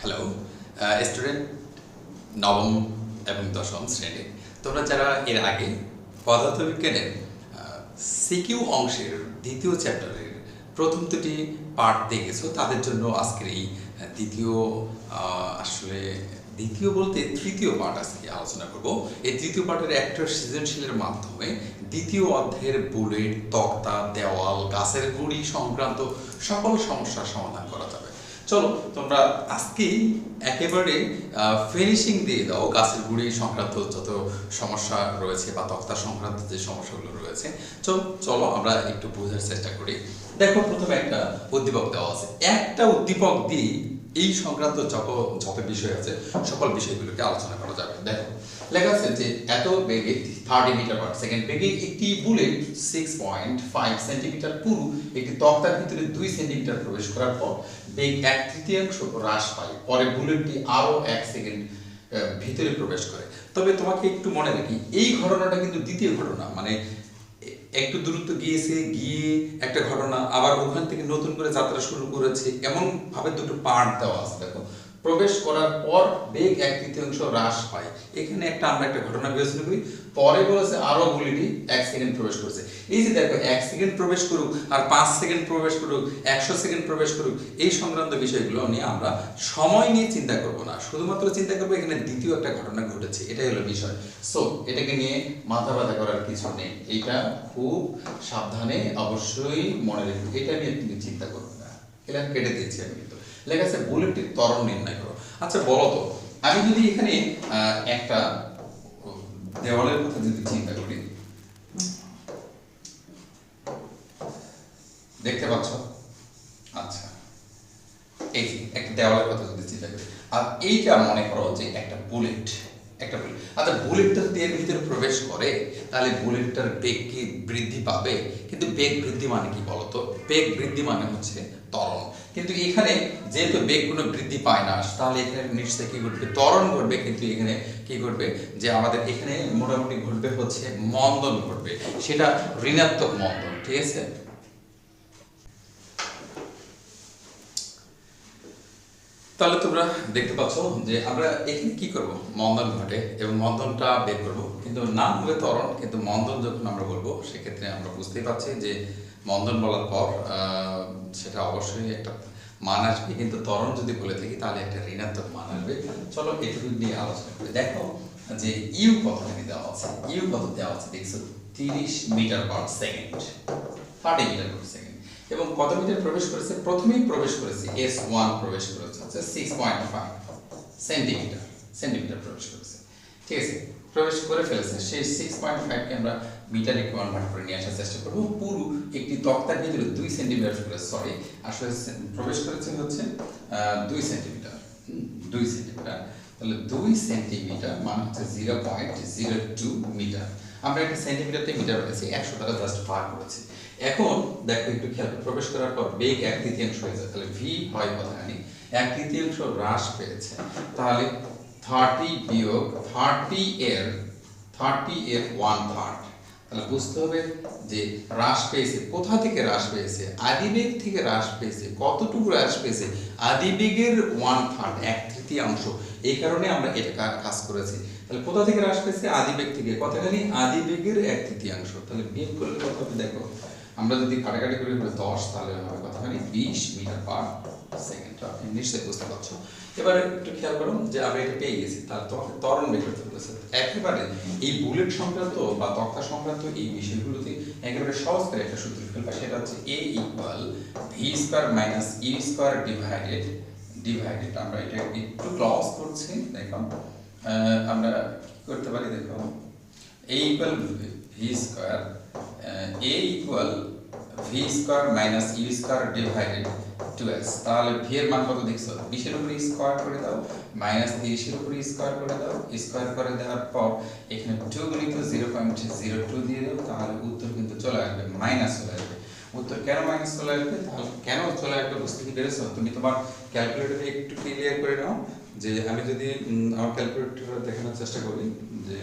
Hello student Uh, নবম এবং দশম শ্রেণি। তোমরা যারা এর আগে পদার্থবিজ্ঞানের সিকিউ অংশের দ্বিতীয় চ্যাপ্টারের প্রথম দুটি পার্ট দেখেছ তাদের জন্য আজকের এই দ্বিতীয় আসলে দ্বিতীয় বলতে তৃতীয় পার্ট আজকে আলোচনা করব। এই তৃতীয় পার্টের একটা সৃজনশীলের মাধ্যমে দ্বিতীয় অধ্যায়ের বুলেট তক্তা দেওয়াল গাছের গুঁড়ি সংক্রান্ত সকল সমস্যার সমাধান করা যাবে। চলো, তোমরা আজকেই একেবারে ফিনিশিং দিয়ে দাও গাছের গুঁড়ি সংক্রান্ত যত সমস্যা রয়েছে বা তক্তা সংক্রান্ত যে সমস্যাগুলো রয়েছে। চলো চলো আমরা একটু বোঝার চেষ্টা করি। দেখো, প্রথমে একটা উদ্দীপক দেওয়া আছে। একটা উদ্দীপক দিয়ে এই সংক্রান্ত যত যত বিষয় আছে, সকল বিষয়গুলোকে আলোচনা করা যাবে। দেখো, লেখা আছে যে এত বেগে থার্টি মিটার পার সেকেন্ড বেগে একটি bullet six point five centimetre পুরু একটি তক্তার ভিতরে দুই সেন্টিমিটার প্রবেশ করার পর বেগ এক তৃতীয়াংশ হ্রাস পায়। পরে বুলেটটি আরও এক সেকেন্ড ভিতরে প্রবেশ করে। তবে তোমাকে একটু মনে রাখি, এই ঘটনাটা কিন্তু দ্বিতীয় ঘটনা। মানে একটু দূরত্ব গিয়েছে, গিয়ে একটা ঘটনা, আবার ওখান থেকে নতুন করে যাত্রা শুরু করেছে। এমন ভাবে দুটো পার্ট দেওয়া আছে, দেখো। প্রবেশ করার পর বেগ এক তৃতীয়াংশ হ্রাস পায় এখানে একটা আমরা একটা ঘটনা বিবেচনা করি। পরে বলেছে আরও গুলিটি এক সেকেন্ড প্রবেশ করেছে। এই যে দেখো, এক সেকেন্ড প্রবেশ করুক আর পাঁচ সেকেন্ড প্রবেশ করুক, একশো সেকেন্ড প্রবেশ করুক, এই সংক্রান্ত বিষয়গুলো নিয়ে আমরা সময় নিয়ে চিন্তা করব না। শুধুমাত্র চিন্তা করব এখানে দ্বিতীয় একটা ঘটনা ঘটেছে। এটাই হলো বিষয়। সো এটাকে নিয়ে মাথা ব্যথা করার কিছু নেই। এটা খুব সাবধানে অবশ্যই মনে রেখে। এটা নিয়ে তুমি চিন্তা করবে না। এটা কেটে দিয়েছি আমি। লেখা আছে বুলেটটির ত্বরণ নির্ণয় করো। আচ্ছা বলো তো, আমি যদি এখানে একটা দেওয়ালের কথা যদি চিন্তা করি, দেখতে পাচ্ছ? আচ্ছা এই একটা দেওয়ালের কথা যদি চিন্তা করি, আর এইটা মনে করো যে একটা বুলেট একটা বুলেট। আচ্ছা বুলেটটা যদি এর ভিতরে প্রবেশ করে, তাহলে বুলেটটার বেগ কি বৃদ্ধি পাবে? কিন্তু বেগ বৃদ্ধি মানে কি বলতো বেগ বৃদ্ধি মানে হচ্ছে ত্বরণ কিন্তু এখানে যেহেতু বেগ কোনো বৃদ্ধি পায় না, তাহলে এখানে নিশ্চয়ই কি ঘটবে? ত্বরণ ঘটবে, কিন্তু এখানে কি ঘটবে? যে আমাদের এখানে মোটামুটি ঘটবে হচ্ছে মন্দন ঘটবে, সেটা ঋণাত্মক মন্দন, ঠিক আছে? তাহলে তোমরা দেখতে পাচ্ছ যে আমরা এখানে কি করব? মন্দন ঘটে, এবং মন্দনটা বের করব। কিন্তু নাম হবে ত্বরণ, কিন্তু মন্দন যখন আমরা বলব, সেক্ষেত্রে আমরা বুঝতেই পারছি যে মন্দন বলার পর সেটা অবশ্যই একটা মান আসবে। কিন্তু ত্বরণ যদি বলে থাকি, তাহলে একটা ঋণাত্মক মান আসবে। চলো এটুকু নিয়ে আলোচনা করি। দেখো যে ইউ কতখানি দেওয়া আছে। ইউ কত দেওয়া আছে, দেখছ, তিরিশ metre per second. Thirty metre per second. এবং কত মিটার প্রবেশ করেছে? প্রথমেই প্রবেশ করেছে এস ওয়ান প্রবেশ করেছে হচ্ছে six point five centimetre centimetre প্রবেশ করেছে। ঠিক আছে? প্রবেশ করে ফেলেছে। সেই সিক্স পয়েন্ট ফাইভকে আমরা মিটারে কনভার্ট করে নিয়ে আসার চেষ্টা করব। পুরো একটি তক্তার ভিতরে দুই সেন্টিমিটার করে সরি আসলে প্রবেশ করেছে হচ্ছে দুই সেন্টিমিটার দুই সেন্টিমিটার তাহলে দুই সেন্টিমিটার মানে হচ্ছে zero point zero two metre আমরা একটা সেন্টিমিটারতে মিটার পেয়েছি একশো টাকা জাস্ট ভাগ করেছি। এখন দেখো, একটু খেয়াল প্রবেশ করার পর বেগ এক তৃতীয়াংশ হয়ে যায়। তাহলে ভি হয় কথাখানি এক তৃতীয়াংশ হ্রাস পেয়েছে। তাহলে থার্টি বিয়োগ থার্টি এর থার্টি এর ওয়ান থার্ড তাহলে বুঝতে হবে যে হ্রাস পেয়েছে। কোথা থেকে হ্রাস পেয়েছে? আদিবেগ থেকে হ্রাস পেয়েছে। কতটুকু হ্রাস পেয়েছে? আদিবেগের ওয়ান থার্ড এক তৃতীয়াংশ। এই কারণে আমরা এটা কাজ করেছি। তাহলে কোথা থেকে হ্রাস পেয়েছে? আদিবেগ থেকে। কতখানি আদিবেগের এক তৃতীয়াংশ। তাহলে বিয়োগ করলে কত হবে দেখো। আমরা যদি কাটাকাটি করি দশ, তাহলে হবে কতখানি বিশ মিটার পার সেকেন্ড আপনি নিশ্চয়ই বুঝতে পারছ এবারে একটু খেয়াল করুন যে আমরা এটা পেয়ে গেছি তার তোমাকে ত্বরণ বের করতে বলেছে। একেবারে এই বুলেট সংক্রান্ত বা তক্তা সংক্রান্ত এই বিষয়গুলোতে একেবারে সহজ করে একটা সূত্র ফেলবে সেটা হচ্ছে a equal v square minus e square divided divided আমরা এটা একটু ক্লজ করছি দেখো আমরা করতে পারি দেখো a equal v square uh, a equal v square minus u square 2x তাহলে v এর মান কত দেখছ? 20 এর উপরে স্কয়ার করে দাও মাইনাস 30 এর উপরে স্কয়ার করে দাও করে দেওয়ার পর এখানে 2 গুণিত 0.02 দিয়ে দাও তাহলে উত্তর কিন্তু চলে আসবে মাইনাস উত্তর কেন মাইনাস চলে আসবে? তাহলে কেন চলে আসবে বুঝতে কি পেরেছ? তুমি তোমার ক্যালকুলেটরে একটু ক্লিয়ার করে নাও, যে আমি যদি আমার দেখানোর চেষ্টা করি, যে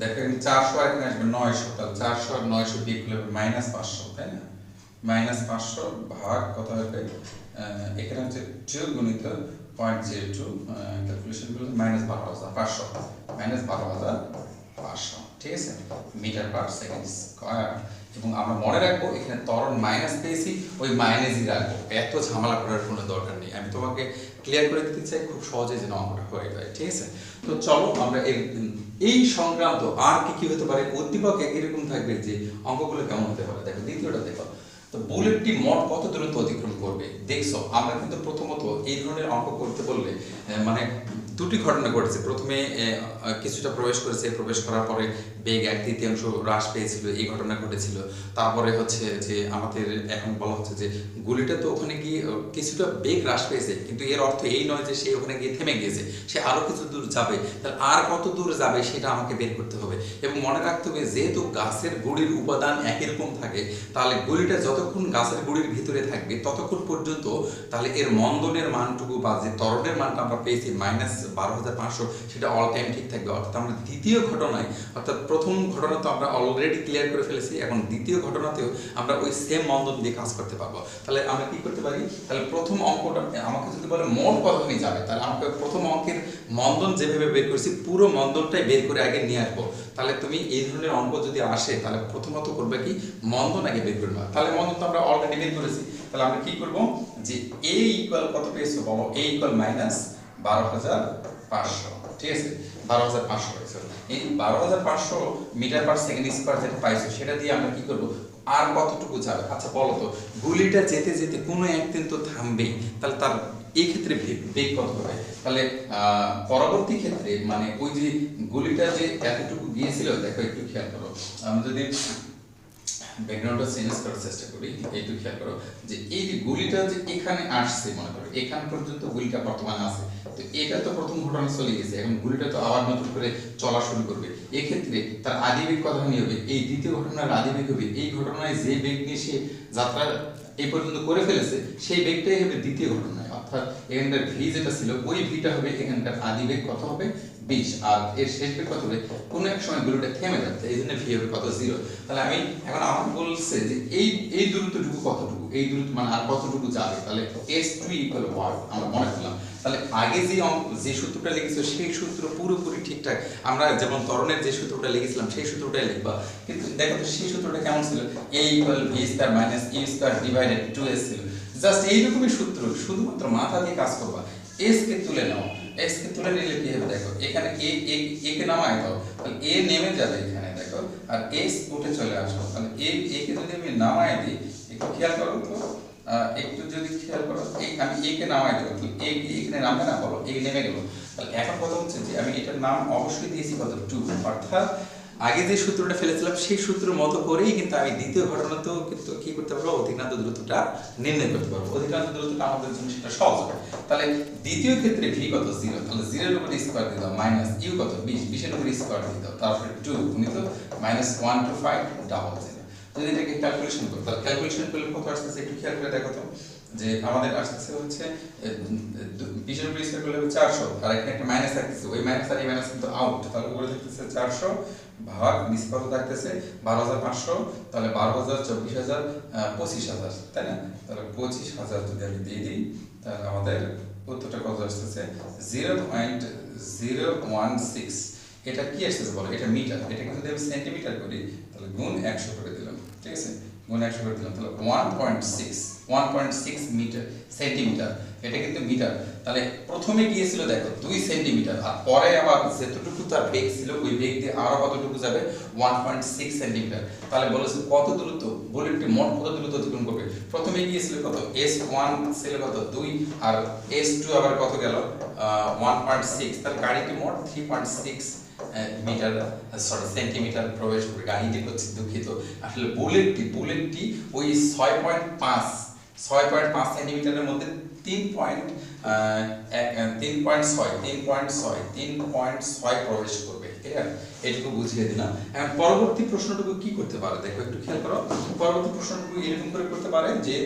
দেখেন চারশো আর আসবে নয়শো, তাহলে চারশো আর নয়শো করলে মাইনাস পাঁচশো, তাই না? মাইনাস পাঁচশো ভাগ কত হবে এখানে হচ্ছে টু গুণিত পয়েন্ট জিরো টু ক্যালকুলেশন করলে মাইনাস বারো হাজার, পাঁচশো মাইনাস বারো হাজার পাঁচশো। ঠিক আছে? Metre per second square. এবং আমরা মনে রাখব, এখানে ত্বরণ মাইনাস পেয়েছি, ওই মাইনাসই রাখব। এত ঝামেলা করার কোনো দরকার নেই। আমি তোমাকে ক্লিয়ার করে দিতে চাই, খুব সহজে যেন অঙ্কটা হয়ে যায়। ঠিক আছে? তো চলো, আমরা এর এই সংক্রান্ত আর কি কি হতে পারে উদ্দীপক এরকম থাকবে যে অঙ্কগুলো কেমন হতে পারে? দেখো, দ্বিতীয়টা দেখো। তো বুলেটটি মোট কত দূরত্ব অতিক্রম করবে? দেখছ, আমরা কিন্তু প্রথমত এই ধরনের অঙ্ক করতে বললে মানে দুটি ঘটনা ঘটেছে। প্রথমে কিছুটা প্রবেশ করেছে। প্রবেশ করার পরে বেগ এক তৃতীয়াংশ হ্রাস পেয়েছিল, এই ঘটনা ঘটেছিল। তারপরে হচ্ছে যে আমাদের এখন বলা হচ্ছে যে গুলিটা তো ওখানে গিয়ে কিছুটা বেগ হ্রাস পেয়েছে। কিন্তু এর অর্থ এই নয় যে সে ওখানে গিয়ে থেমে গিয়েছে। সে আরও কিছু দূর যাবে। তাহলে আর কত দূর যাবে সেটা আমাকে বের করতে হবে। এবং মনে রাখতে হবে, যেহেতু গাছের গুড়ির উপাদান একই রকম থাকে, তাহলে গুলিটা যতক্ষণ গাছের গুড়ির ভিতরে থাকবে, ততক্ষণ পর্যন্ত তাহলে এর মন্দনের মানটুকু বা যে ত্বরণের মানটা আমরা পেয়েছি মাইনাস বারো হাজার পাঁচশো, সেটা অল টাইম ঠিক থাকবে। অর্থাৎ আমরা দ্বিতীয় ঘটনায়, অর্থাৎ প্রথম ঘটনা তো আমরা অলরেডি ক্লিয়ার করে ফেলেছি, এখন দ্বিতীয় ঘটনাতেও আমরা ওই সেম মন্দন দিয়ে কাজ করতে পারব। তাহলে আমরা কি করতে পারি? তাহলে প্রথম অঙ্কটা, আমাকে যদি বলে মোট কতখানি যাবে, তাহলে আমাকে প্রথম অঙ্কের মন্দন যেভাবে বের করেছি, পুরো মন্দনটাই বের করে আগে নিয়ে আসব। তাহলে তুমি এই ধরনের অঙ্ক যদি আসে, তাহলে প্রথমত করবে কি? মন্দন আগে বের করে নেওয়া। তাহলে মন্দন তো আমরা অলরেডি বের করেছি। তাহলে আমরা কি করব? যে এ ইকুয়াল কত পেয়েছ? বলো এ ইকুয়াল মাইনাস আর কতটুকু যাবে? আচ্ছা বলো তো, গুলিটা যেতে যেতে কোনো একদিন তো থামবেই। তাহলে তার এই ক্ষেত্রে বেগ কত হবে? তাহলে পরবর্তী ক্ষেত্রে মানে ওই যে গুলিটা যে এতটুকু গিয়েছিল, দেখো একটু খেয়াল করো। আমরা যদি ব্যাকগ্রাউন্ডটা চেঞ্জ করার চেষ্টা করি একটু খেয়াল করো যে এই যে গুলিটা যে এখানে আসছে মনে করো, এখান পর্যন্ত গুলিটা বর্তমানে আছে, তো এটা তো প্রথম ঘটনা চলে গেছে, এখন গুলিটা তো আবার নতুন করে চলা শুরু করবে। এক্ষেত্রে তার আদিবেগ কতখানি হবে? এই দ্বিতীয় ঘটনার আদিবেগ হবে, এই ঘটনায় যে বেগ নিয়ে সে যাত্রা এই পর্যন্ত করে ফেলেছে, সেই বেগটাই হবে দ্বিতীয় ঘটনায় অর্থাৎ এখানকার ভি যেটা ছিল, ওই ভিটা হবে এখানকার আদিবেগ কত হবে? বিশ। আর এর শেষ বেগ কত হবে? কোনো এক সময় গুলোটা থেমে যাচ্ছে, এই জন্য ভি হবে কত জিরো তাহলে আমি এখন আমাকে বলছে যে এই এই দূরত্বটুকু কতটুকু? এই দূরত্ব মানে আর কতটুকু যাবে? তাহলে এস টু ইকুয়াল ওয়াট আমরা মনে করলাম। তাহলে আগে যে যে সূত্রটা লিখেছিল, সেই সূত্র পুরোপুরি ঠিকঠাক। আমরা যেমন তরণের যে সূত্রটা লিখেছিলাম, সেই সূত্রটাই লিখবা। কিন্তু দেখো তো, সেই সূত্রটা কেমন ছিল? A equal v square minus u square divided two s ছিল। জাস্ট এইরকমই সূত্র, শুধুমাত্র মাথা দিয়ে কাজ করবা। এস কে তুলে নাও। এস কে তুলে নিলে কি হবে দেখো, এখানে এ এ কে নামায় দাও তাহলে এ নেমে যাবে এখানে দেখো, আর এস উঠে চলে আসো তাহলে এ এ কে যদি আমি নামায় দিই, একটু খেয়াল করো তো একটু যদি খেয়াল করো, এই আমি এ কে নামায় দেবো এ এখানে নামবে না, বলো এ নেমে গেল। তাহলে এখন কথা হচ্ছে যে আমি এটার নাম অবশ্যই দিয়েছি কত? টু অর্থাৎ আগে যে সূত্রটা ফেলেছিলাম, সেই সূত্রের মতো করেই কিন্তু আমি দ্বিতীয় ঘটনাতেও কিন্তু কি করতে পারব? অধিকান্ত দূরত্বটা নির্ণয় করতে পারব। অধিকান্ত দূরত্বটা আমাদের জন্য সেটা সহজ হবে। তাহলে দ্বিতীয় ক্ষেত্রে ভি কত জিরো তাহলে জিরোর উপরে স্কোয়ার দিয়ে দাও মাইনাস ইউ কত? বিশ। বিশের উপরে স্কোয়ার দিয়ে দাও। তারপরে টু গুণিত minus one two five double zero যদি এটাকে ক্যালকুলেশন করো, তাহলে ক্যালকুলেশন করলে কত আসতেছে? একটু খেয়াল করে দেখো তো। যে আমাদের আসতেছে হচ্ছে বিশের উপরে স্কোয়ার করলে চারশো। আর এখানে একটা মাইনাস থাকতেছে। ওই মাইনাস আর এই মাইনাস কিন্তু আউট তাহলে উপরে থাকতেছে চারশো। ভাগ নিচে কত থাকতেছে বারো হাজার পাঁচশো, তাহলে বারো হাজার, চব্বিশ হাজার পঁচিশ হাজার, তাই না? তাহলে পঁচিশ হাজার যদি আমি দিয়ে দিই, তাহলে আমাদের উত্তরটা কত আসতেছে? Zero point zero one six. এটা কি আসতেছে বলো? এটা মিটার। এটাকে যদি আমি সেন্টিমিটার করি, তাহলে গুণ একশো করে দিলাম। ঠিক আছে? One point six one point six metre centimetre এটা কিন্তু মিটার তাহলে প্রথমে গিয়েছিল দেখো দুই সেন্টিমিটার আর পরে আবার যেতটুকু তার বেগ ছিল, ওই বেগ দিয়ে আরও কতটুকু যাবে? ওয়ান পয়েন্ট সিক্স সেন্টিমিটার তাহলে বলেছে কত দূরত্ব? বুলেটটি মোট কত দূরত্ব অতিক্রম করবে? প্রথমে গিয়েছিল কত? এস ওয়ান ছিল কত? দুই, আর এস টু আবার কত গেল? ওয়ান পয়েন্ট সিক্স তাহলে গাড়িটি মোট three point six metre sorry centimetre প্রবেশ করে গাড়িটি হচ্ছে দুঃখিত। আসলে বুলেটটি বুলেটটি ওই ছয় পয়েন্ট পাঁচ, ছয় পয়েন্ট পাঁচ সেন্টিমিটারের মধ্যে তিন পয়েন্ট তিন পয়েন্ট ছয়, তিন পয়েন্ট ছয়, তিন পয়েন্ট ছয় প্রবেশ করবে ক্লিয়ার এটুকু বুঝিয়ে দিলাম। এখন পরবর্তী প্রশ্নটুকু কি করতে পারে? দেখো, একটু খেয়াল করো। পরবর্তী প্রশ্নটুকু এরকম করে করতে পারে যে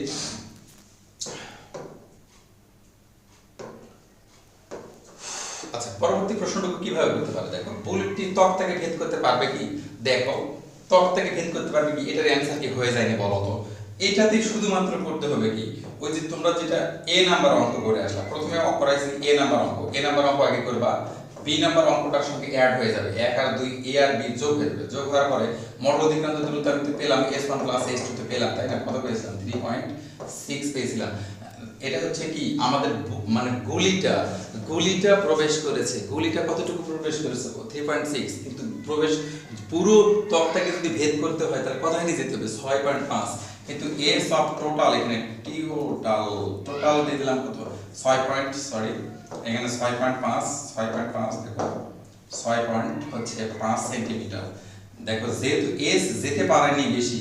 আচ্ছা পরবর্তী প্রশ্নটুকু কীভাবে করতে পারে দেখো বুলেটটি ত্বক থেকে ভেদ করতে পারবে কি? দেখো, ত্বক থেকে ভেদ করতে পারবে কি? এটার অ্যান্সার কি হয়ে যায়নি বলো তো? এটাতে শুধুমাত্র করতে হবে কি? ওই যে তোমরা যেটা এ নাম্বার অঙ্ক করে আসলা, প্রথমে অপরাইজিং এ নাম্বার অঙ্ক। এ নাম্বার অঙ্ক আগে করবা। বি নাম্বার অঙ্কটার সঙ্গে অ্যাড হয়ে যাবে। এক আর দুই এ আর বি যোগ হয়ে যাবে। যোগ হওয়ার পরে মোট অধিকাংশ দ্রুত পেলাম s one plus s two পেলাম, তাই না? কত পেয়েছিলাম? থ্রি পয়েন্ট সিক্স পেয়েছিলাম। এটা হচ্ছে কি? আমাদের মানে গুলিটা গুলিটা প্রবেশ করেছে। গুলিটা কতটুকু প্রবেশ করেছে? থ্রি পয়েন্ট সিক্স কিন্তু প্রবেশ, পুরো ত্বকটাকে যদি ভেদ করতে হয়, তাহলে কোথায় নিয়ে যেতে হবে? ছয় পয়েন্ট পাঁচ। কিন্তু এস সব টোটাল এখানে টিওটাল টোটাল দিয়ে দিলাম কত? ছয় পয়েন্ট সরি এখানে ছয় পয়েন্ট পাঁচ, ছয় পয়েন্ট পাঁচ, দেখো। ছয় পয়েন্ট হচ্ছে পাঁচ সেন্টিমিটার দেখো, যেহেতু এস যেতে পারেনি বেশি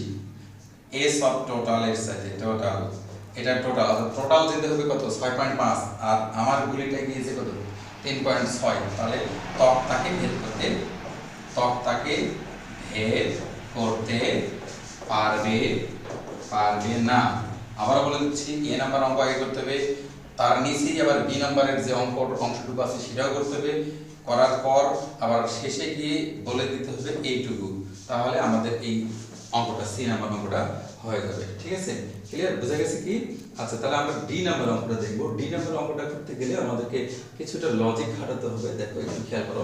এস অফ টোটাল এর সাথে টোটাল এটা টোটাল টোটাল যেতে হবে কত? ছয় পয়েন্ট পাঁচ। আর আমার গুলিটা গিয়েছে কত? তিন পয়েন্ট ছয়। তাহলে ত্বক তাকে ভেদ করতে, ত্বক তাকে ভেদ করতে পারবে পারবে না। আবার বলে দিচ্ছি, এ নাম্বার অঙ্ক আগে করতে হবে। তার নিচেই আবার বি নাম্বারের যে অঙ্ক, অংশটুকু আছে সেটাও করতে হবে। করার পর আবার শেষে গিয়ে বলে দিতে হবে এইটুকু। তাহলে আমাদের এই অঙ্কটা, সি নাম্বার অঙ্কটা হয়ে যাবে। ঠিক আছে? ক্লিয়ার বোঝা গেছে কি? আচ্ছা তাহলে আমরা ডি নাম্বার অঙ্কটা দেখব। ডি নাম্বার অঙ্কটা করতে গেলে আমাদেরকে কিছুটা লজিক খাটাতে হবে। দেখো একটু খেয়াল করো।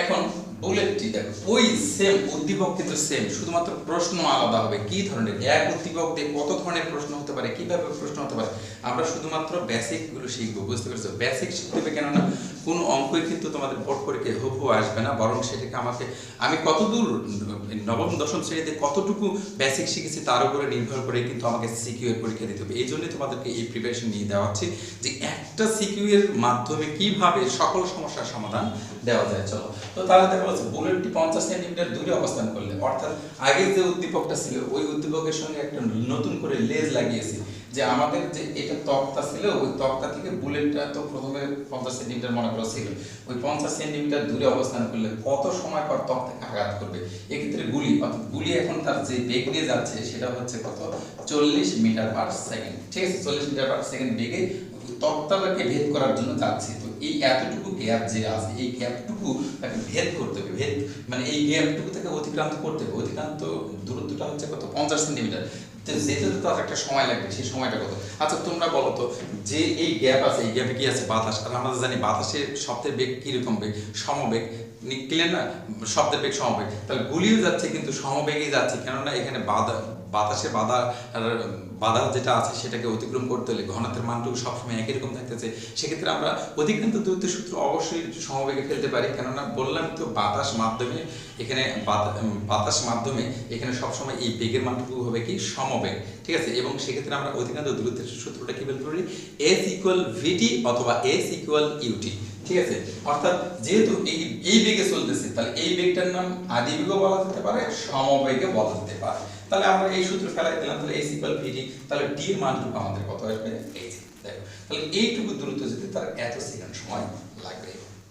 এখন বুলেটটি দেখো, ওই সেম উদ্দীপক কিন্তু সেম শুধুমাত্র প্রশ্ন আলাদা হবে। কি ধরনের? এক উদ্দীপক দিয়ে কত ধরনের প্রশ্ন হতে পারে? কীভাবে প্রশ্ন হতে পারে? আমরা শুধুমাত্র বেসিকগুলো শিখব, বুঝতে পেরেছ? বেসিক শিখতে হবে কেননা, কোনো অঙ্কই কিন্তু তোমাদের বোর্ড পরীক্ষায় হুবহু আসবে না, বরং সেটাকে আমাকে, আমি কতদূর, নবম, দশম শ্রেণীতে কতটুকু বেসিক শিখেছি তার উপরে নির্ভর করে কিন্তু আমাকে সিকিউ এর পরীক্ষা দিতে হবে। এই জন্যই তোমাদেরকে এই প্রিপারেশন নিয়ে দেওয়া হচ্ছে যে একটা সিকিউ এর মাধ্যমে কীভাবে সকল সমস্যার সমাধান দেওয়া যায়। চলো, তো তাহলে দেখা যাচ্ছে বুলেটটি পঞ্চাশ সেন্টিমিটার দূরে অবস্থান করলে। অর্থাৎ আগে যে উদ্দীপকটা ছিল, ওই উদ্দীপকের সঙ্গে একটা নতুন করে লেজ লাগিয়েছি যে আমাদের যে এটা তক্তা ছিল, ওই তক্তা থেকে বুলেটটা তো প্রথমে পঞ্চাশ সেন্টিমিটার মনে করা ছিল। ওই পঞ্চাশ সেন্টিমিটার দূরে অবস্থান করলে কত সময় পর ত্বকটাকে আঘাত করবে? এক্ষেত্রে গুলি, অর্থাৎ গুলি এখন তার যে বেগ নিয়ে যাচ্ছে, সেটা হচ্ছে কত? চল্লিশ মিটার পার সেকেন্ড। ঠিক আছে, চল্লিশ মিটার পার সেকেন্ড বেগে তক্তাটাকে ভেদ করার জন্য যাচ্ছে। তো এই এতটুকু গ্যাপ যে আছে, এই গ্যাপটুকু তাকে ভেদ করতে হবে। ভেদ মানে এই গ্যাপটুকু থেকে অতিক্রান্ত করতে হবে। অতিক্রান্ত দূরত্বটা হচ্ছে কত? পঞ্চাশ সেন্টিমিটার যেতে তো তার একটা সময় লাগবে। সেই সময়টা কত? আচ্ছা তোমরা বলো তো, যে এই গ্যাপ আছে, এই গ্যাপে কি আছে? বাতাস। আর আমরা জানি বাতাসের শব্দের বেগ কীরকম বেগ? সমবেগ। ক্লিয়ার না? শব্দের বেগ সমবেগ। তাহলে গুলিও যাচ্ছে, কিন্তু সমবেগেই যাচ্ছে। কেননা এখানে বাধা বাতাসে বাধা বাধা যেটা আছে সেটাকে অতিক্রম করতে হলে ঘনত্বের মানটুকু সবসময় একই রকম থাকতেছে। সেক্ষেত্রে আমরা অধিকান্ত দূরত্বের সূত্র অবশ্যই সমবেগে ফেলতে পারি। কেননা বললাম তো, বাতাস মাধ্যমে এখানে বাতাস মাধ্যমে এখানে সবসময় এই বেগের মানটুকু হবে কি? সমবেগ। ঠিক আছে? এবং সেক্ষেত্রে আমরা অধিকান্ত দূরত্বের সূত্রটা কি বলতে পারি এস ইকুয়াল ভিটি অথবা এস ইকুয়াল ইউটি ঠিক আছে? অর্থাৎ যেহেতু এই এই বেগে চলতেছে, তাহলে এই বেগটার নাম আদি বেগও বলা যেতে পারে, সমবেগে বলা যেতে পারে। তাহলে আমরা এই সূত্র ফেলাই দিলাম, তাহলে এস ইকুয়াল ভিটি তাহলে ডি এর মানটুকু আমাদের কত আসবে? এই দেখো তাহলে এইটুকু দূরত্ব যেতে তার এত সেকেন্ড সময় লাগবে।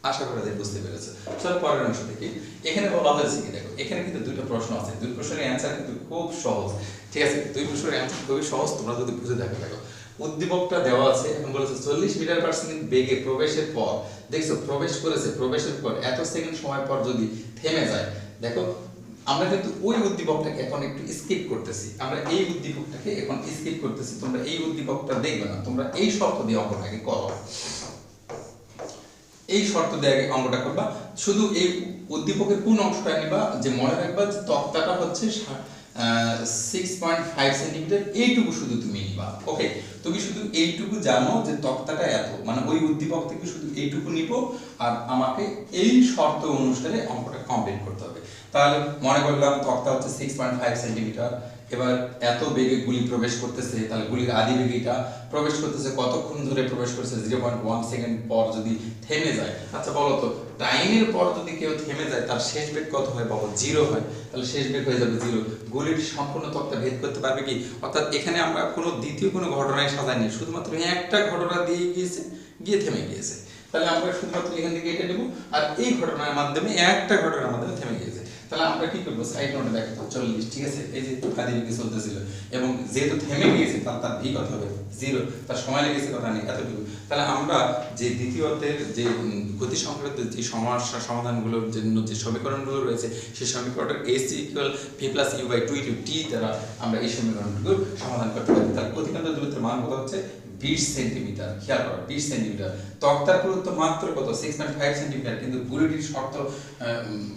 আশা করা যায় বুঝতে পেরেছ। চলো পরের অংশ দেখি। এখানে বলা হয়েছে কি দেখো, এখানে কিন্তু দুটো প্রশ্ন আছে। দুই প্রশ্নের অ্যান্সার কিন্তু খুব সহজ। ঠিক আছে? দুই প্রশ্নের অ্যান্সার খুবই সহজ, তোমরা যদি বুঝে দেখো দেখো। উদ্দীপকটা দেওয়া আছে, এখন বলেছে চল্লিশ মিটার পার সেকেন্ড বেগে প্রবেশের পর। দেখছ, প্রবেশ করেছে, প্রবেশের পর, এত সেকেন্ড সময় পর যদি থেমে যায়, দেখো আমরা কিন্তু ওই উদ্দীপকটাকে এখন একটু স্কিপ করতেছি। আমরা এই উদ্দীপকটাকে এখন স্কিপ করতেছি। তোমরা এই উদ্দীপকটা দেখবে না। তোমরা এই শর্ত দিয়ে অঙ্কটাকে করো। এই শর্ত দিয়ে আগে অঙ্কটা করবা। শুধু এই উদ্দীপকের কোন অংশটা নিবা? যে মনে রাখবা যে তক্তাটা হচ্ছে সিক্স পয়েন্ট ফাইভ সেন্টিমিটার এইটুকু শুধু তুমি নিবা। ওকে তুমি শুধু এইটুকু জানো যে তক্তাটা এত। মানে ওই উদ্দীপক থেকে শুধু এইটুকু নিব। আর আমাকে এই শর্ত অনুসারে অঙ্কটা কমপ্লিট করতে হবে। তাহলে মনে করলাম তক্তা হচ্ছে সিক্স পয়েন্ট ফাইভ সেন্টিমিটার এবার এত বেগে গুলি প্রবেশ করতেছে, তাহলে গুলির আদি বেগটা প্রবেশ করতেছে, কতক্ষণ ধরে প্রবেশ করছে? জিরো পয়েন্ট ওয়ান সেকেন্ড পর যদি থেমে যায় আচ্ছা বলো তো টাইমের পর যদি কেউ থেমে যায়, তার শেষ বেগ কত হয় বলো? জিরো হয়। তাহলে শেষ বেগ হয়ে যাবে জিরো গুলির সম্পূর্ণ তক্তা ভেদ করতে পারবে কি? অর্থাৎ এখানে আমরা কোনো দ্বিতীয় কোনো ঘটনায় সাজাইনি, শুধুমাত্র একটা ঘটনা দিয়ে গিয়েছে, গিয়ে থেমে গিয়েছে। তাহলে আমরা শুধুমাত্র এখান থেকে এটা নেব, আর এই ঘটনার মাধ্যমে একটা ঘটনার মাধ্যমে থেমে গিয়েছে। তাহলে আমরা কি করব? সাইড নোটে দেখো তো, চল্লিশ, ঠিক আছে? এই যে আদিবিকে চলতেছিল। এবং যেহেতু থেমে গিয়েছে, তার তার ভি কত হবে জিরো তার সময় লেগেছে কথা নেই, এতটুকু। তাহলে আমরা যে দ্বিতীয়তের যে গতি সংক্রান্ত যে সমস্যা সমাধানগুলোর জন্য যে সমীকরণগুলো রয়েছে, সেই সমীকরণের s equal v plus u by two into t দ্বারা আমরা এই সমীকরণগুলো সমাধান করতে পারি। তাহলে অতিক্রান্ত দূরত্বের মান কত হচ্ছে? বিশ সেন্টিমিটার, খেয়াল করো, বিশ সেন্টিমিটার। তক্তার পুরুত্ব মাত্র কত? সিক্স পয়েন্ট ফাইভ সেন্টিমিটার কিন্তু গুলিটির শর্ত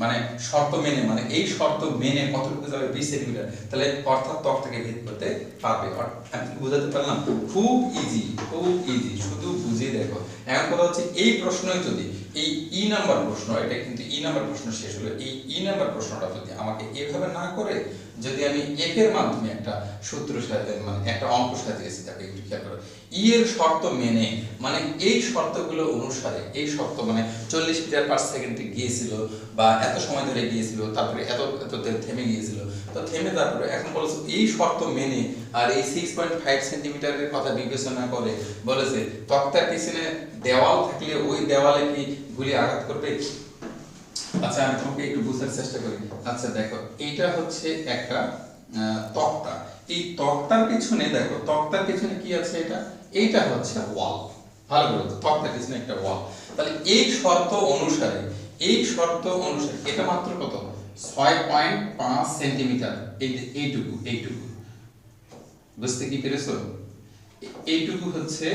মানে শর্ত মেনে মানে এই শর্ত মেনে কতটুকু যাবে বিশ সেন্টিমিটার? তাহলে অর্থাৎ তক্তাকে ভেদ করতে পারবে। আমি বোঝাতে পারলাম? খুব ইজি খুব ইজি শুধু বুঝিয়ে দেখো। এখন কথা হচ্ছে, এই প্রশ্নই যদি, এই ই নাম্বার প্রশ্ন, এটা কিন্তু ই নাম্বার প্রশ্ন শেষ হলো, এই ই নাম্বার প্রশ্নটা যদি আমাকে এভাবে না করে যদি আমি এফ এর মাধ্যমে একটা সূত্র সাথে মানে একটা অঙ্ক সাজিয়েছি, তাকে একটু খেয়াল করো। ই এর শর্ত মেনে মানে এই শর্তগুলো অনুসারে, এই শর্ত মানে চল্লিশ মিটার পার সেকেন্ডে গিয়েছিল, বা এত সময় ধরে গিয়েছিল, তারপরে এত এত থেমে গিয়েছিল, তো থেমে তারপরে এখন বলেছে, এই শর্ত মেনে, আর এই সিক্স পয়েন্ট ফাইভ সেন্টিমিটারের কথা বিবেচনা করে বলেছে, তক্তার পিছনে দেওয়াল থাকলে ওই দেওয়ালে কি গুলি আঘাত করবে? আচ্ছা আমি তোমাকে একটু বোঝার চেষ্টা করি। আচ্ছা দেখো এইটা হচ্ছে একটা তক্তা। এই তক্তার পিছনে, দেখো, তক্তার পিছনে কি আছে এটা? এইটা হচ্ছে ওয়াল ভালো করে তক্তার পিছনে একটা ওয়াল তাহলে এই শর্ত অনুসারে, এই শর্ত অনুসারে, এটা মাত্র কত? ছয় পয়েন্ট পাঁচ সেন্টিমিটার। এই এইটুকু এইটুকু। বুঝতে কি পেরেছ? এইটুকু হচ্ছে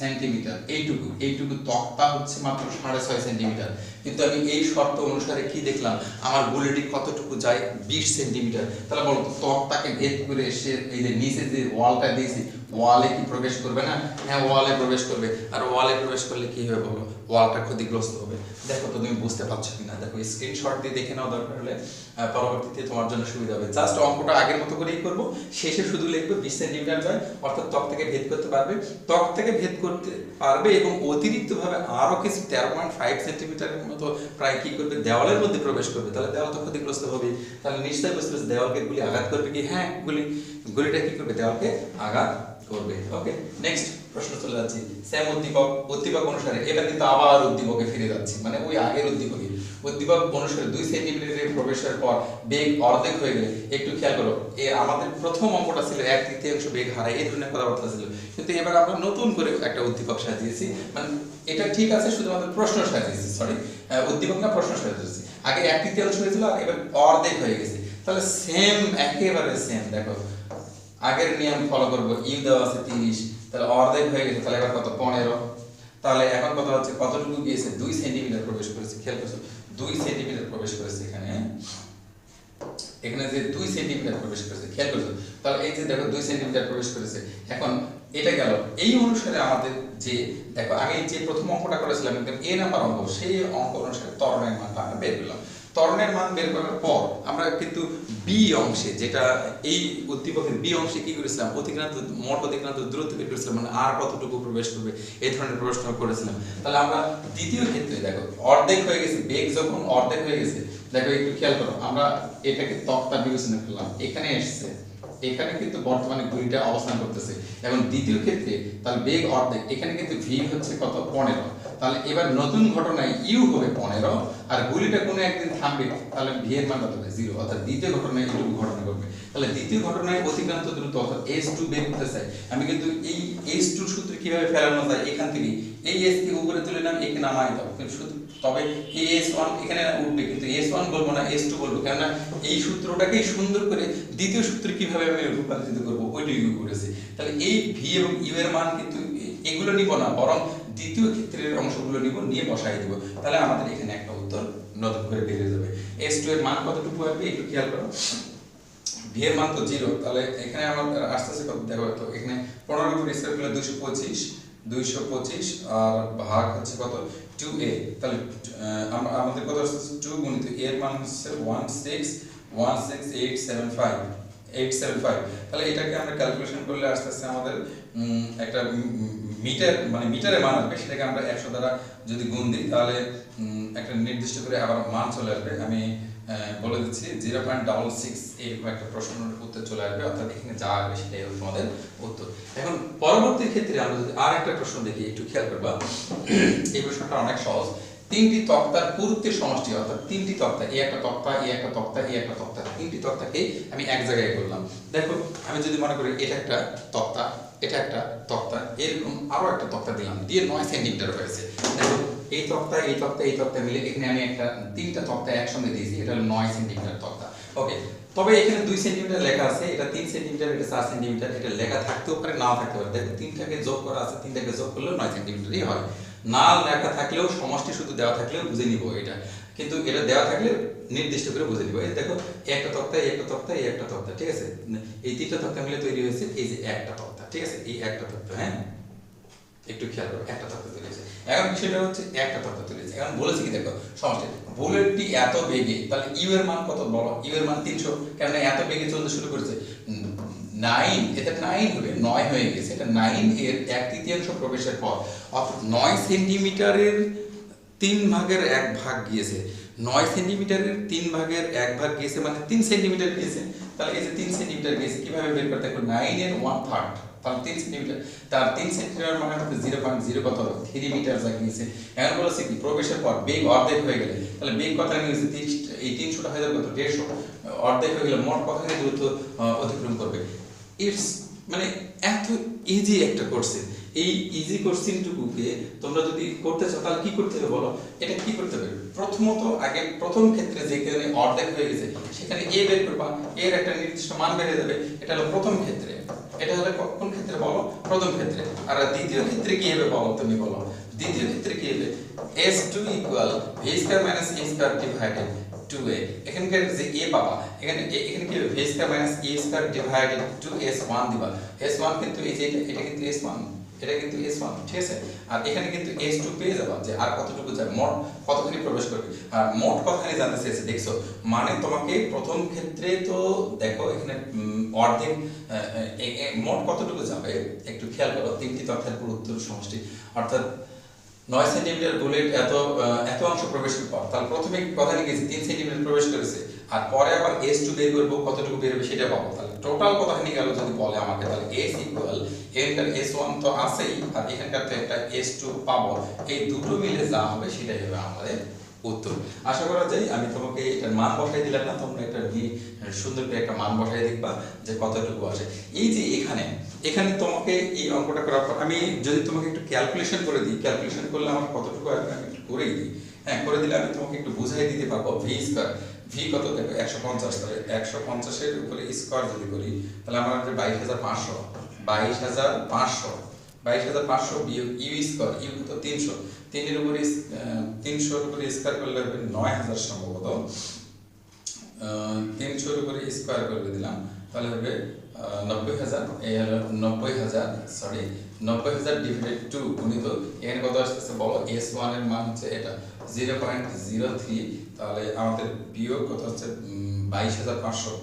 সেন্টিমিটার, এইটুকু এইটুকু তক্তা হচ্ছে মাত্র সাড়ে ছয় সেন্টিমিটার। কিন্তু আমি এই শর্ত অনুসারে কি দেখলাম? আমার বুলেটি কতটুকু যায়? বিশ সেন্টিমিটার। তাহলে বলতো তক্তাকে ভেদ করে এসে এই যে নিচে যে ওয়ালটা দিয়েছি, ওয়ালে কি প্রবেশ করবে না? হ্যাঁ ওয়ালে প্রবেশ করবে। আর ওয়ালে প্রবেশ করলে কি হবে বলো? ওয়ালটা ক্ষতিগ্রস্ত হবে। দেখো তো তুমি বুঝতে পারছ কিনা। দেখো স্ক্রিনশট দিয়ে দেখে নাও দরকার হলে পরবর্তীতে তোমার জন্য সুবিধা হবে। জাস্ট অঙ্কটা আগের মতো করেই করব। শেষে শুধু লিখবে বিশ সেন্টিমিটার যায় অর্থাৎ ত্বক থেকে ভেদ করতে পারবে। ত্বক থেকে ভেদ করতে পারবে এবং অতিরিক্তভাবে আরও কিছু, তেরো পয়েন্ট ফাইভ সেন্টিমিটারের মতো প্রায় কি করবে? দেওয়ালের মধ্যে প্রবেশ করবে। তাহলে দেওয়াল তো ক্ষতিগ্রস্ত হবে তাহলে নিশ্চয়ই বুঝতে পারছে দেওয়ালকে গুলি আঘাত করবে কি? হ্যাঁ গুলি। গুলিটা কি করবে? দেওয়ালকে আঘাত করবে। ওকে নেক্সট প্রশ্ন চলে যাচ্ছি। স্যাম উদ্দীপক উদ্দীপক অনুসারে এবার কিন্তু আবার উদ্দীপকে ফিরে যাচ্ছি। মানে ওই আগের উদ্দীপকে। উদ্দীপক অনুসারে দুই সেন্টিমিটারের প্রবেশের পর বেগ অর্ধেক হয়ে গেলে একটু খেয়াল করো, এ আমাদের প্রথম অঙ্কটা ছিল এক তৃতীয়াংশ বেগ হারায়, এই ধরনের কথাবার্তা ছিল। কিন্তু এবার আমরা নতুন করে একটা উদ্দীপক সাজিয়েছি। মানে এটা ঠিক আছে, শুধুমাত্র প্রশ্ন সাজিয়েছি সরি উদ্দীপক না, প্রশ্ন সাজিয়েছি। আগে এক তৃতীয়াংশ হয়েছিল আর এবার অর্ধেক হয়ে গেছে। তাহলে সেম একেবারে সেম দেখো। আগের নিয়ম ফলো করব, ইউ দেওয়া আছে তিরিশ, তাহলে অর্ধেক হয়ে গেছে, তাহলে এবার কত? পনেরো। তাহলে এখন কথা হচ্ছে কতটুকু গিয়েছে? দুই সেন্টিমিটার প্রবেশ করেছে, খেয়াল করছ? দুই সেন্টিমিটার প্রবেশ করেছে এখানে। এখানে যে দুই সেন্টিমিটার প্রবেশ করেছে, খেয়াল করছ? তাহলে এই যে দেখো, দুই সেন্টিমিটার প্রবেশ করেছে। এখন এটা গেল। এই অনুসারে আমাদের যে, দেখো, আগে যে প্রথম অঙ্কটা করেছিলাম একদম এ নাম্বার অঙ্ক, সেই অঙ্ক অনুসারে ত্বরণের মানটা আমরা বের করলাম। ত্বরণের মান বের করার পর আমরা কিন্তু বি অংশে, যেটা এই উদ্দীপকের বি অংশে কি করেছিলাম? অতিক্রান্ত, মোট অতিক্রান্ত দূরত্ব বের করেছিলাম মানে আর কতটুকু প্রবেশ করবে, এই ধরনের প্রশ্ন করেছিলাম। তাহলে আমরা দ্বিতীয় ক্ষেত্রে দেখো, অর্ধেক হয়ে গেছে বেগ যখন অর্ধেক হয়ে গেছে, দেখো একটু খেয়াল করো, আমরা এটাকে তক্তা বিবেচনা করলাম, এখানে এসছে, এখানে কিন্তু বর্তমানে গুলিটা অবস্থান করতেছে। এবং দ্বিতীয় ক্ষেত্রে তাহলে বেগ অর্ধেক, এখানে কিন্তু ভি হচ্ছে কত? পনেরো। তাহলে এবার নতুন ঘটনায় ইউ হবে পনেরো, আর গুলিটা কোনো একদিন থামবে তাহলে ভি এর মান কত হবে জিরো, অর্থাৎ দ্বিতীয় ঘটনায় এইটুকু ঘটনা ঘটবে। তাহলে দ্বিতীয় ঘটনায় অতিক্রান্ত দ্রুত, অর্থাৎ এস টু বের করতে চাই। আমি কিন্তু এই এস টু সূত্র কীভাবে ফেলানো যায় এখান থেকে, এই এস কে উপরে তুলে নাম একে নামাই দাও। শুধু, তবে এই এস ওয়ান এখানে উঠবে, কিন্তু এস ওয়ান বলব না, এস টু বলব। কেননা এই সূত্রটাকেই সুন্দর করে দ্বিতীয় সূত্র কীভাবে আমি রূপান্তরিত করব ওইটুকু করেছি। তাহলে এই ভি এবং ইউ এর মান কিন্তু এগুলো নিব না, বরং দ্বিতীয় ক্ষেত্রের অংশগুলো নিব, নিয়ে বসাই দিব। তাহলে আমাদের এখানে একটা উত্তর নতুন করে বেরিয়ে যাবে। এস টু এর মান কতটুকু হবে একটু খেয়াল করো। ভি এর মান তো জিরো তাহলে এখানে আমার আস্তে আস্তে কত? দেখো, তো এখানে পনেরো উপর স্কোয়ার করলে দুশো পঁচিশ, দুইশো পঁচিশ, আর ভাগ হচ্ছে কত? টু এ তাহলে আমাদের কত আসছে টু গুণিত এর মান হচ্ছে one six one six eight seven five eight seven five তাহলে এটাকে আমরা ক্যালকুলেশন করলে আস্তে আস্তে আমাদের একটা মিটার মানে মিটারে মান আসবে সেটাকে আমরা একশো দ্বারা যদি গুণ দিই, তাহলে একটা নির্দিষ্ট করে আবার মান চলে আসবে। আমি বলে দিচ্ছি, জিরো পয়েন্ট ডাবল সিক্স এরকম একটা প্রশ্নের উত্তর চলে আসবে, অর্থাৎ এখানে যা আসবে সেটাই হবে তোমাদের উত্তর। এখন পরবর্তী ক্ষেত্রে আমরা যদি আর একটা প্রশ্ন দেখি, একটু খেয়াল করবা। এই প্রশ্নটা অনেক সহজ। তিনটি তক্তার পুরুত্বের সমষ্টি, অর্থাৎ তিনটি তক্তা এই একটা তক্তা এই একটা তক্তা এই একটা তক্তা, তিনটি তক্তাকে আমি এক জায়গায় করলাম। দেখো, আমি যদি মনে করি এটা একটা তক্তা এটা একটা তক্তা। এরকম আরও একটা তক্তা দিলাম, দিয়ে নয় সেন্টিমিটার হয়েছে। দেখো, এই তক্তা এই তক্তা এই তক্তা মিলে এখানে আমি একটা, তিনটা তক্তা একসঙ্গে দিয়েছি, এটা হলো নয় সেন্টিমিটার তক্তা। ওকে তবে এখানে দুই সেন্টিমিটার লেখা আছে, এটা তিন সেন্টিমিটার, এটা চার সেন্টিমিটার, এটা লেখা থাকতেও পারে, নাও থাকতে পারে। দেখো, তিনটাকে যোগ করা আছে, তিনটাকে যোগ করলেও নয় সেন্টিমিটারই হয়। না লেখা থাকলেও, সমষ্টি শুধু দেওয়া থাকলেও বুঝে নিব এটা। কিন্তু এটা দেওয়া থাকলে নির্দিষ্ট করে বুঝে নিব। এই দেখো, একটা তক্তা এই একটা তক্তা এই একটা তক্তা, ঠিক আছে? এই তিনটা তক্তা মিলে তৈরি হয়েছে, এই যে একটা তক্তা। ঠিক আছে, এই একটা তক্তা হ্যাঁ? একটু খেয়াল করো, একটা তত্ত্ব তুলেছে এখন বিষয়টা হচ্ছে একটা তত্ত্ব তুলেছে এখন বলেছি কি দেখো, সমস্যা বুলেটটি এত বেগে, তাহলে ইউ এর মান কত বলো? ইউ এর মান তিনশো কেন এত বেগে চলতে শুরু করেছে। নাইন, এটা নাইন হবে, নয় হয়ে গেছে। এটা নাইন এর এক তৃতীয়াংশ প্রবেশের পর অর্থাৎ নয় সেন্টিমিটারের তিন ভাগের এক ভাগ গিয়েছে। নয় সেন্টিমিটারের তিন ভাগের এক ভাগ গিয়েছে মানে তিন সেন্টিমিটার গিয়েছে। তাহলে এই যে তিন সেন্টিমিটার গিয়েছে, কীভাবে বের করতে নাইন এর ওয়ান থার্ড তাহলে তিন সেন্টিমিটার, তার মানে হচ্ছে জিরো পয়েন্ট জিরো কত? মিটার এখন বলেছে কি, প্রবেশের পর বেগ অর্ধেক হয়ে তাহলে বেগ তিরিশ এই তিনশোটা হয়ে কত? দেড়শো। অর্ধেক হয়ে মোট কতখানি দূরত্ব অতিক্রম করবে। ইটস মানে এত ইজি একটা কোর্সে এই ইজি কোর্সিংটুকুকে তোমরা যদি করতে চাও, তাহলে কি করতে হবে বলো? এটা কি করতে হবে? প্রথমত আগে প্রথম ক্ষেত্রে যেখানে অর্ধেক হয়ে গেছে, সেখানে এ বের করবা। এর একটা নির্দিষ্ট মান বেড়ে যাবে। এটা হলো প্রথম ক্ষেত্রে। এটা হলে কোন ক্ষেত্রে বলো? প্রথম ক্ষেত্রে। আর দ্বিতীয় ক্ষেত্রে কি হবে বলো? তুমি বলো। দ্বিতীয় ক্ষেত্রে কি হবে? S2 equal v square minus a square divided 2a এখানকার যে a পাবা, এখানে এখানে কি হবে? V square minus a square divided 2s1 দিবা। S1 কিন্তু এই যে এটা কিন্তু s1 এটা কিন্তু s1 ঠিক আছে? আর এখানে কিন্তু s2 পেয়ে যাবা যে আর কতটুকু যাবে মোট কতখানি প্রবেশ করবে? আর মোট কতখানি জানতে চেয়েছে? দেখছ মানে তোমাকে প্রথম ক্ষেত্রে তো দেখো, এখানে অর্ধেক মোট কতটুকু যাবে? একটু খেয়াল করো, তিনটি তথ্যের গুরুত্ব সমষ্টি। অর্থাৎ নয় সেন্টিমিটার বুলেট এত এত অংশ প্রবেশের পর, তাহলে প্রথমে কথা লিখেছি? তিন সেন্টিমিটার প্রবেশ করেছে। আর পরে আবার এস টু বের করব, কতটুকু বেরোবে সেটা পাবো তাহলে। টোটাল কতখানি গেল যদি বলে আমাকে, তাহলে এস ইকুয়াল এখানকার এস ওয়ান তো আছেই, আর এখানকার তো একটা এস টু পাবো। এই দুটো মিলে যা হবে সেটাই হবে আমাদের উত্তর। আশা করা যায়, আমি তোমাকে এটার মান বসাই দিলাম না, তোমরা একটা সুন্দর করে একটা মান বসাই দেখবা যে কতটুকু আসে এই যে এখানে এখানে তোমাকে এই অঙ্কটা করার পর, আমি যদি তোমাকে একটু ক্যালকুলেশন করে দিই ক্যালকুলেশন করলে আমার কতটুকু আসবে আমি একটু করেই দিই। হ্যাঁ করে দিলে আমি তোমাকে একটু বুঝাই দিতে পারব ভি স্কোয়ার ভি কত দেখো, একশো পঞ্চাশ, তাহলে একশো পঞ্চাশের উপরে স্কোয়ার যদি করি, তাহলে আমার আসবে বাইশ হাজার পাঁচশো, বাইশ হাজার পাঁচশো, বাইশ হাজার পাঁচশো ইউ স্কোয়ার ইউ কত? তিনশো। তিনের উপরে তিনশোর উপরে স্কোয়ার করলে হবে নয় হাজার সম্ভবত। তিনশোর উপরে স্কোয়ার করে দিলাম, তাহলে হবে নব্বই হাজার, এই হলো নব্বই হাজার সরি নব্বই হাজার ডিভাইডেড টু গুণিত, এখানে কত আসতেছে বলো? এস ওয়ানের মান হচ্ছে এটা জিরো পয়েন্ট জিরো থ্রি তাহলে আমাদের বিয়োগ কত হচ্ছে বাইশ হাজার পাঁচশো।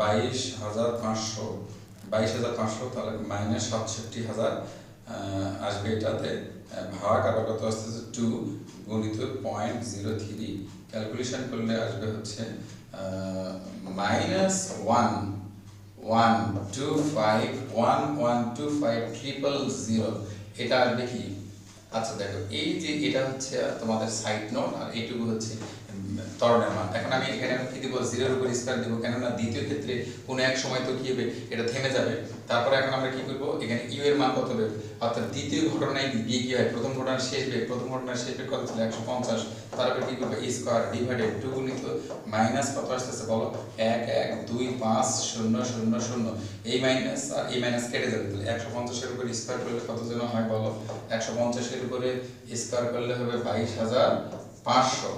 বাইশ হাজার পাঁচশো, বাইশ হাজার পাঁচশো, তাহলে মাইনাস সাতষট্টি হাজার আসবে এটাতে। ভাগ আবার কত আসতেছে টু গুণিত পয়েন্ট জিরো থ্রি ক্যালকুলেশন করলে আসবে হচ্ছে minus one one two five one one two five triple zero এটা আসবে কি? আচ্ছা দেখো, এই যে এটা হচ্ছে তোমাদের সাইড নোট আর এইটুকু হচ্ছে ত্বরণের মান। এখন আমি এখানে কি দিব জিরোর উপর স্কোয়ার দিব। কেননা দ্বিতীয় ক্ষেত্রে কোনো এক সময় তো কি হবে? এটা থেমে যাবে। তারপরে এখন আমরা কি করব? এখানে ইউ এর মান কত হবে? অর্থাৎ দ্বিতীয় ঘটনায় গিয়ে কি হয়? প্রথম ঘটনার শেষ বেগ, প্রথম ঘটনার শেষ বেগ কত ছিল? একশো পঞ্চাশ। তারপরে কি করব? স্কোয়ার ডিভাইডেড টু গুণিত মাইনাস কত আসতেছে বলো? এক এক, দুই, পাঁচ, শূন্য শূন্য শূন্য। এই মাইনাস আর এই মাইনাস কেটে যাবে। তাহলে একশো পঞ্চাশের উপরে স্কোয়ার করলে কত যেন হয় বলো? একশো পঞ্চাশের উপরে স্কোয়ার করলে হবে বাইশ হাজার পাঁচশো।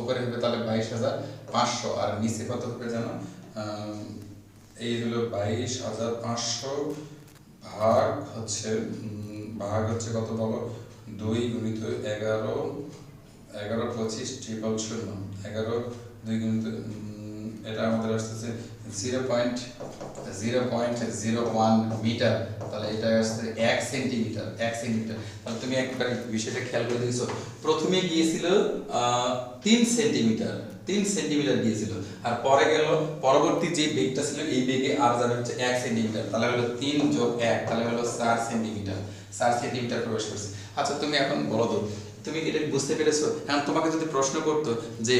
উপরে হবে তাহলে বাইশ হাজার পাঁচশো। আর নিচে কত হবে জানো? এই হলো বাইশ হাজার পাঁচশো ভাগ হচ্ছে ভাগ হচ্ছে কত বলো? দুই গুণিত এগারো এগারো পঁচিশ ট্রিপল শূন্য। এগারো, দুই গুণিত এটা আমাদের আসতেছে zero point zero point zero one metre তাহলে এটা আসছে তাহলে তুমি একবার বিষয়টা খেয়াল করে প্রথমে গিয়েছিল তিন সেন্টিমিটার তিন সেন্টিমিটার গিয়েছিল। আর পরে গেল, পরবর্তী যে বেগটা ছিল, এই বেগে আর যাবে হচ্ছে এক সেন্টিমিটার তাহলে হলো তিন যোগ এক, তাহলে হলো চার সেন্টিমিটার চার সেন্টিমিটার প্রবেশ করছে। আচ্ছা তুমি এখন বলো তো তুমি এটা বুঝতে পেরেছ? কারণ তোমাকে যদি প্রশ্ন করতো যে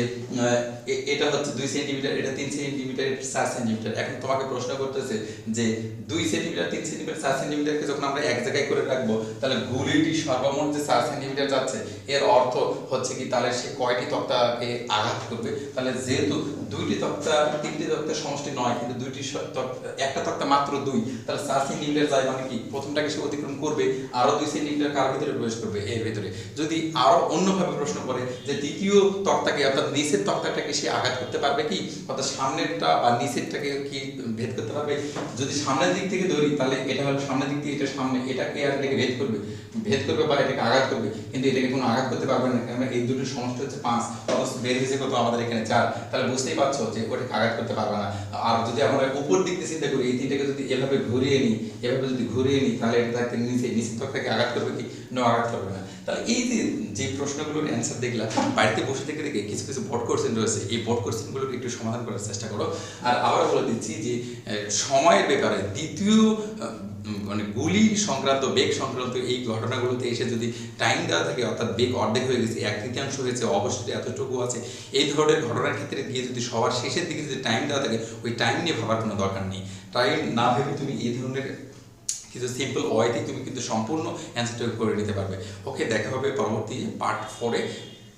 এটা হচ্ছে দুই সেন্টিমিটার এটা তিন সেন্টিমিটার এটা চার সেন্টিমিটার এখন তোমাকে প্রশ্ন করতেছে যে, দুই সেন্টিমিটার তিন সেন্টিমিটার চার সেন্টিমিটারকে যখন আমরা এক জায়গায় করে রাখব, তাহলে গুলিটি সর্বমোট যে চার সেন্টিমিটার যাচ্ছে, এর অর্থ হচ্ছে কি তাহলে সে কয়টি তক্তাকে আঘাত করবে? তাহলে যেহেতু দুইটি তক্তা, তিনটি তক্তার সমষ্টি নয়, কিন্তু দুইটি একটা তক্তা মাত্র দুই, তাহলে চার সেন্টিমিটার যায় মানে কি? প্রথমটাকে সে অতিক্রম করবে, আরও দুই সেন্টিমিটার কার ভিতরে প্রবেশ করবে? এর ভিতরে। যদি আরও অন্যভাবে প্রশ্ন করে যে দ্বিতীয় তক্তাকে অর্থাৎ নিচের তক্তাটাকে সে আঘাত করতে পারবে কি? অর্থাৎ সামনেরটা বা নিচেরটাকে কি ভেদ করতে পারবে? যদি সামনের দিক থেকে ধরি, তাহলে এটা হলো সামনের দিক থেকে এটা সামনে, এটাকে আর এটাকে ভেদ করবে। ভেদ করবে বা এটাকে আঘাত করবে। কিন্তু এটাকে কোনো আঘাত করতে পারবে না। কারণ এই দুটো সমষ্টি হচ্ছে পাঁচ। অথচ বের হয়েছে কত? আমাদের এখানে চার। তাহলে বুঝতেই পারছ যে ওটাকে আঘাত করতে পারবে না। আর যদি আমরা উপর দিক থেকে চিন্তা করি, এই তিনটাকে যদি এভাবে ঘুরিয়ে নিই, এভাবে যদি ঘুরিয়ে নিই, তাহলে এটা নিচে, নিচের তক্তাকে আঘাত করবে কি? নো আঘাত করবে না। তাহলে এই যে প্রশ্নগুলোর অ্যান্সার দেখলাম, বাড়িতে বসে থেকে দেখে কিছু কিছু বোর্ড কোশ্চেন রয়েছে, এই বোর্ড কোশ্চেনগুলোকে একটু সমাধান করার চেষ্টা করো। আর আবার বলে দিচ্ছি যে সময়ের ব্যাপারে দ্বিতীয় মানে গুলি সংক্রান্ত, বেগ সংক্রান্ত এই ঘটনাগুলোতে এসে যদি টাইম দেওয়া থাকে, অর্থাৎ বেগ অর্ধেক হয়ে গেছে, এক তৃতীয়াংশ হয়েছে অবশ্যই এতটুকু আছে, এই ধরনের ঘটনার ক্ষেত্রে গিয়ে যদি সবার শেষের দিকে যদি টাইম দেওয়া থাকে, ওই টাইম নিয়ে ভাবার কোনো দরকার নেই। টাইম না ভেবে তুমি এই ধরনের কিছু সিম্পল ওয়াইতে তুমি কিন্তু সম্পূর্ণ অ্যান্সারটা করে নিতে পারবে। ওকে দেখা হবে পরবর্তী পার্ট ফোরে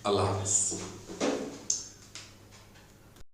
আল্লাহ হাফিজ।